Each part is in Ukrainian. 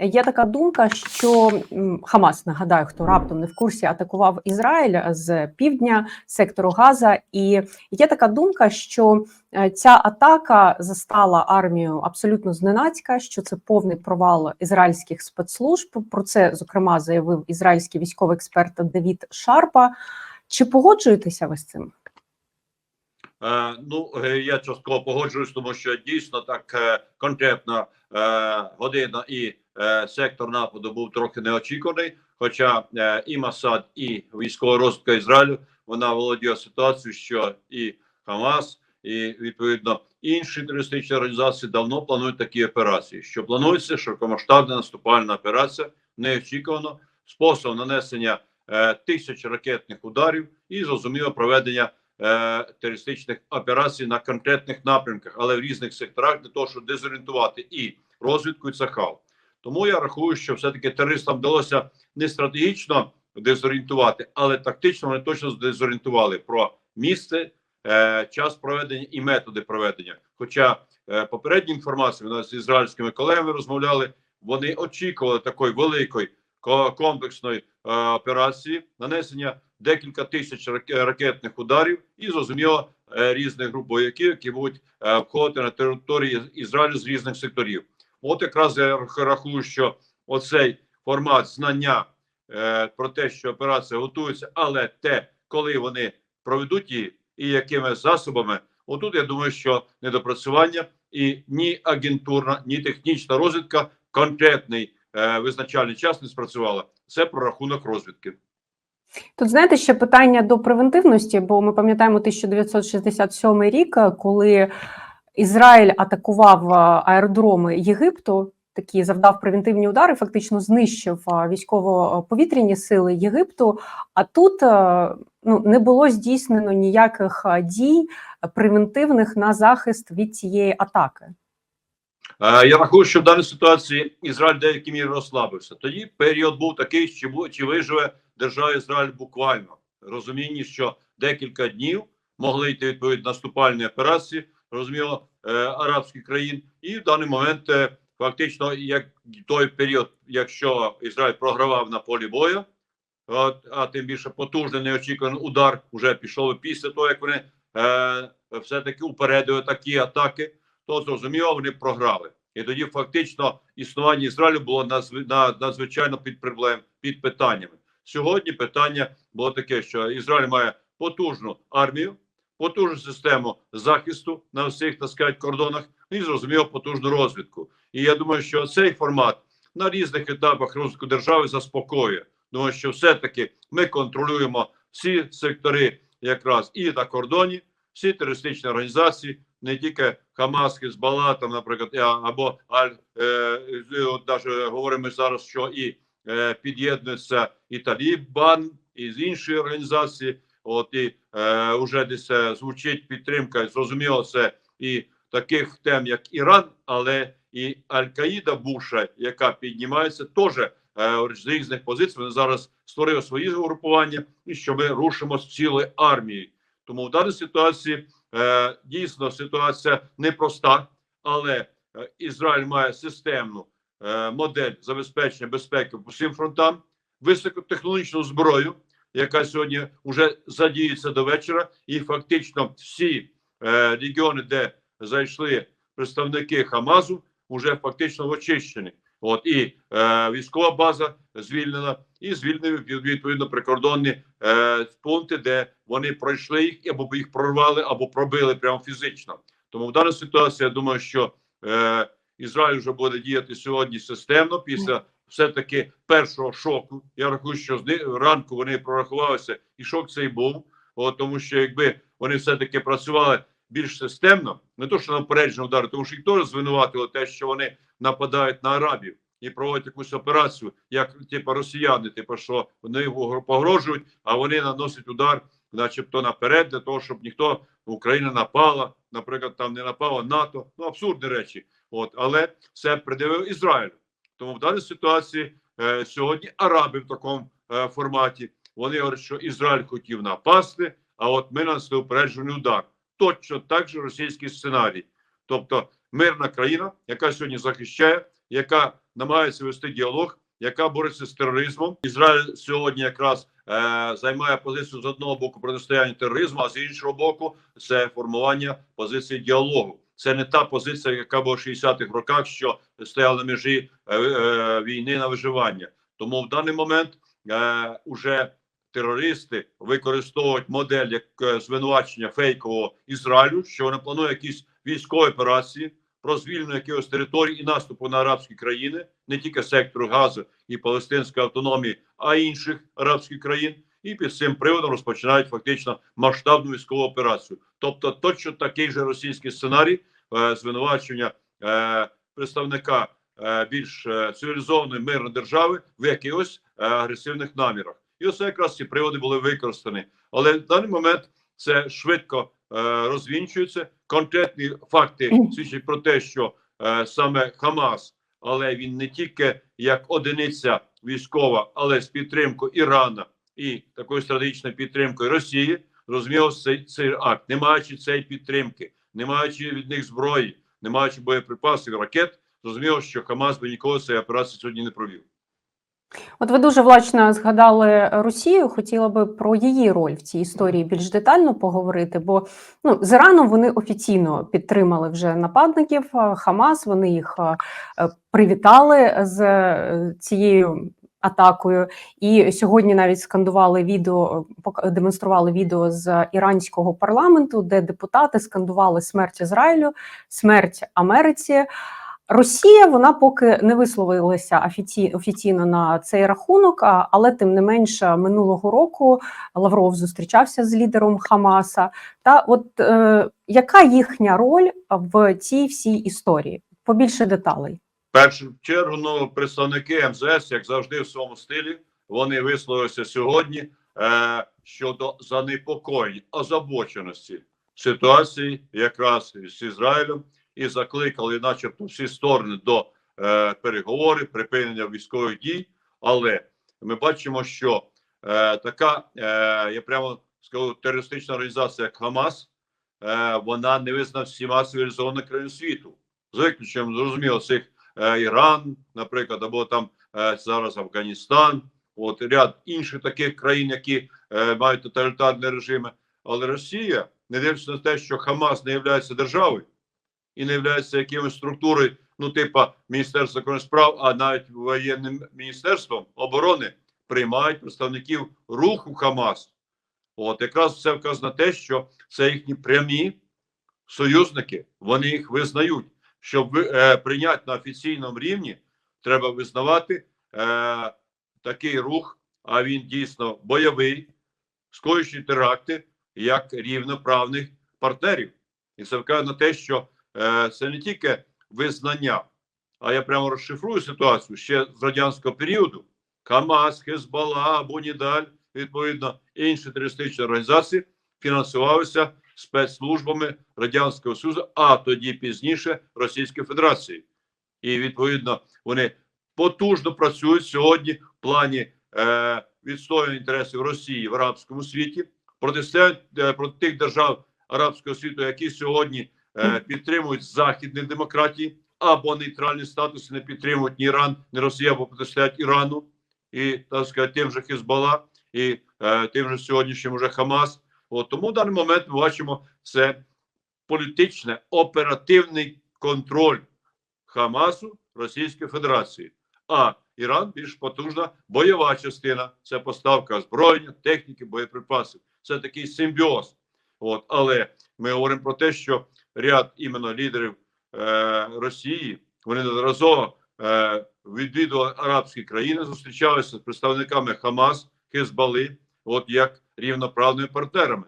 Є така думка, що Хамас нагадаю, хто раптом не в курсі атакував Ізраїль з півдня сектору Газа, і є така думка, що е, ця атака застала армію абсолютно зненацька, що це повний провал ізраїльських спецслужб. Про це зокрема заявив ізраїльський військовий експерт Давід Шарпа. Чи погоджуєтеся ви з цим? Е, ну, е, я частково погоджуюсь, тому що дійсно так е, конкретна е, година і сектор нападу був трохи неочікуваний. Хоча е, і Масад, і військова розвідка Ізраїлю вона володіє ситуацією, що і Хамас, і відповідно інші терористичні організації давно планують такі операції. Що планується широкомасштабна наступальна операція неочікувано спосіб нанесення е, тисяч ракетних ударів і зрозуміло проведення е, терористичних операцій на конкретних напрямках, але в різних секторах для того, щоб дезорієнтувати і розвідку, і Цахал. Тому я рахую, що все-таки терористам вдалося не стратегічно дезорієнтувати, але тактично вони точно дезорієнтували про місце, е, час проведення і методи проведення. Хоча е, попередні інформації, ми нас з ізраїльськими колегами розмовляли, вони очікували такої великої комплексної е, операції нанесення декілька тисяч ракетних ударів і зрозуміло різних груп бойовиків, які будуть входити на території Ізраїлю з різних секторів. От якраз я рахую, що оцей формат знання е, про те, що операція готується, але те, коли вони проведуть її і якими засобами, отут я думаю, що недопрацювання і ні агентурна, ні технічна розвідка конкретний е, визначальний час не спрацювала. Це про рахунок розвідки. Тут знаєте ще питання до превентивності, бо ми пам'ятаємо 1967 рік, коли Ізраїль атакував аеродроми Єгипту. Такі завдав превентивні удари, фактично знищив військово-повітряні сили Єгипту. А тут ну не було здійснено ніяких дій превентивних на захист від цієї атаки. Е, Я рахую, що в даній ситуації Ізраїль в деякій мірі розслабився. Тоді період був такий, чи, чи виживе держава Ізраїль буквально розумінні, що декілька днів могли йти відповідь наступальні операції, розуміло, е, арабських країн, і в даний момент е, фактично, як той період, якщо Ізраїль програвав на полі бою, от, а тим більше потужний неочікуваний удар вже пішов після того, як вони е, все-таки упередили такі атаки то зрозуміло, вони програли. І тоді фактично існування Ізраїлю було назв... на- надзвичайно під проблем під питаннями. Сьогодні питання було таке, що Ізраїль має потужну армію, потужну систему захисту на всіх так сказати, кордонах і зрозуміло потужну розвідку. І я думаю, що цей формат на різних етапах розвитку держави заспокоює. Думаю, що все-таки ми контролюємо всі сектори, якраз і на кордоні, всі терористичні організації, не тільки Хамас, Хезбалла, там, наприклад, або Аль, е, от даже говоримо зараз, що і е, під'єднується і Талібан, і з іншої організації. От і е, вже десь е, звучить підтримка. Зрозуміло, це і таких тем, як Іран, але і Аль-Каїда Буша, яка піднімається, теж е, з різних позицій. Вони зараз створили свої групування, і що ми рушимо з цілої армії. Тому в даній ситуації е, дійсно ситуація непроста, але е, Ізраїль має системну е, модель забезпечення безпеки по всім фронтам, високотехнологічну зброю, яка сьогодні вже задіється до вечора, і фактично всі е, регіони, де зайшли представники Хамазу, вже фактично очищені. От і е, військова база звільнена, і звільнені від- відповідно прикордонні е, пункти, де вони пройшли їх або їх прорвали, або пробили прямо фізично. Тому в даній ситуації я думаю, що е, Ізраїль вже буде діяти сьогодні системно після все-таки першого шоку. Я рахую, що з ранку вони прорахувалися, і шок цей був. От, тому що якби вони все-таки працювали більш системно, не то що на попередження удари, тому що їх теж звинуватило те, що вони нападають на арабів і проводять якусь операцію, як типу росіяни, типу, що вони погрожують, а вони наносять удар, начебто наперед, для того, щоб ніхто Україна напала, наприклад, там не напала НАТО. Ну абсурдні речі. От, але це придивив Ізраїль. Тому в даній ситуації е, сьогодні араби в такому е, форматі вони говорять, що Ізраїль хотів напасти, а от ми нанесли упереджений удар. Точно так же російський сценарій. Тобто мирна країна, яка сьогодні захищає яка намагається вести діалог, яка бореться з тероризмом. Ізраїль сьогодні якраз е, займає позицію з одного боку протистояння тероризму, а з іншого боку, це формування позиції діалогу. Це не та позиція, яка була в 60-х роках, що стояла на межі е, е, війни на виживання. Тому в даний момент е, уже терористи використовують модель як звинувачення фейкового Ізраїлю, що вона планує якісь військові операції про звільнення якихось територій і наступу на арабські країни, не тільки сектору Газу і Палестинської автономії, а й інших арабських країн. І під цим приводом розпочинають фактично масштабну військову операцію. Тобто, точно такий же російський сценарій е, звинувачення е, представника е, більш е, цивілізованої мирної держави в якихось е, агресивних намірах. І оце якраз ці приводи були використані. Але в даний момент це швидко е, розвінчується. Конкретні факти свідчать про те, що е, саме Хамас, але він не тільки як одиниця військова, але з підтримкою Ірана і такою стратегічною підтримкою Росії, розуміло цей, цей акт, не маючи цієї підтримки, не маючи від них зброї, не маючи боєприпасів, ракет, зрозуміло, що Хамас би ніколи цієї операції сьогодні не провів. От ви дуже влучно згадали Росію. Хотіла би про її роль в цій історії більш детально поговорити. Бо ну з Іраном вони офіційно підтримали вже нападників Хамас. Вони їх привітали з е, цією. Атакою і сьогодні навіть скандували відео, демонстрували відео з іранського парламенту, де депутати скандували смерть Ізраїлю, смерть Америці. Росія вона поки не висловилася офіційно на цей рахунок, але тим не менше минулого року Лавров зустрічався з лідером Хамаса. Та от е, яка їхня роль в цій всій історії? Побільше деталей. Першу чергу, ну представники МЗС, як завжди, в своєму стилі, вони висловилися сьогодні е, щодо занепокоєнь, озабоченості ситуації якраз з Ізраїлем, і закликали, начебто, всі сторони до е, переговорів, припинення військових дій. Але ми бачимо, що е, така, е, я прямо скажу, терористична організація, як Хамас, е, вона не визнана всіма цивілізованими країнами світу, з виключенням зрозуміло цих Іран, наприклад, або там е, зараз Афганістан, от ряд інших таких країн, які е, мають тоталітарні режими. Але Росія, не дивлячись на те, що Хамас не є державою і не є якимось структурою, ну типа Міністерства закордонних справ, а навіть воєнним міністерством оборони приймають представників руху Хамас. От якраз це вказано на те, що це їхні прямі союзники, вони їх визнають щоб е, прийняти на офіційному рівні, треба визнавати е, такий рух, а він дійсно бойовий, скоюючи теракти як рівноправних партнерів. І це вказує на те, що е, це не тільки визнання, а я прямо розшифрую ситуацію ще з радянського періоду. Хамас, Хезбалла, Бунідаль, відповідно, інші терористичні організації фінансувалися спецслужбами Радянського Союзу, а тоді пізніше Російської Федерації. І відповідно вони потужно працюють сьогодні в плані е, відстоювання інтересів Росії в арабському світі, протистоять е, проти тих держав арабського світу, які сьогодні е, підтримують західні демократії або нейтральний статус не підтримують ні Іран, ні Росія, або протистоять Ірану і так сказати, тим же Хізбалла, і е, тим же сьогоднішнім уже Хамас. От тому в даний момент ми бачимо це політичний оперативний контроль Хамасу Російської Федерації. А Іран більш потужна бойова частина. Це поставка озброєння, техніки, боєприпасів. Це такий симбіоз. От, але ми говоримо про те, що ряд іменно лідерів е, Росії вони неодноразово е, відвідували арабські країни, зустрічалися з представниками Хамас, Хезбали, от як рівноправними партнерами.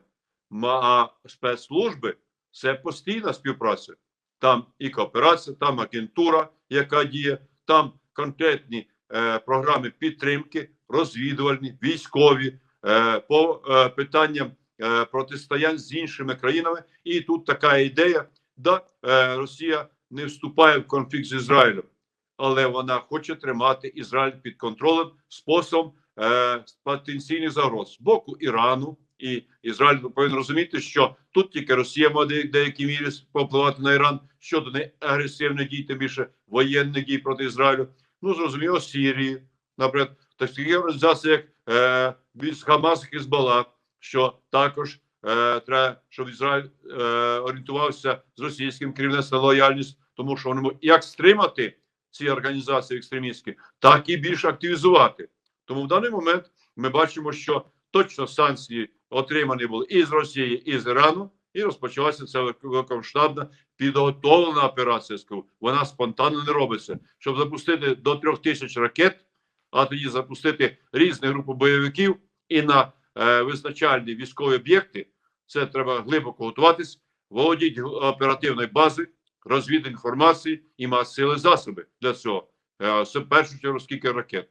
А спецслужби це постійна співпраця. Там і кооперація, там агентура, яка діє, там конкретні е, програми підтримки, розвідувальні, військові е, по е, питанням е, протистоянь з іншими країнами. І тут така ідея: да, е, Росія не вступає в конфлікт з Ізраїлем, але вона хоче тримати Ізраїль під контролем способом е, потенційних загроз з боку Ірану і Ізраїль повинен розуміти, що тут тільки Росія може в деякій мірі впливати на Іран щодо неагресивних дій, тим більше воєнних дій проти Ізраїлю. Ну зрозуміло, Сірії, наприклад, такі організації, як е, від Хамас і Хізбалла, що також е, треба, щоб Ізраїль е, орієнтувався з російським керівництвом на лояльність, тому що вони як стримати ці організації екстремістські, так і більше активізувати. Тому в даний момент ми бачимо, що точно санкції отримані були і з Росії, і з Ірану, і розпочалася ця великомасштабна підготовлена операція. Вона спонтанно не робиться, щоб запустити до трьох тисяч ракет, а тоді запустити різні групи бойовиків і на е, визначальні військові об'єкти. Це треба глибоко готуватись, володіть оперативної бази, розвід інформації і мати сили засоби для цього. Е, Це в першу чергу скільки ракет.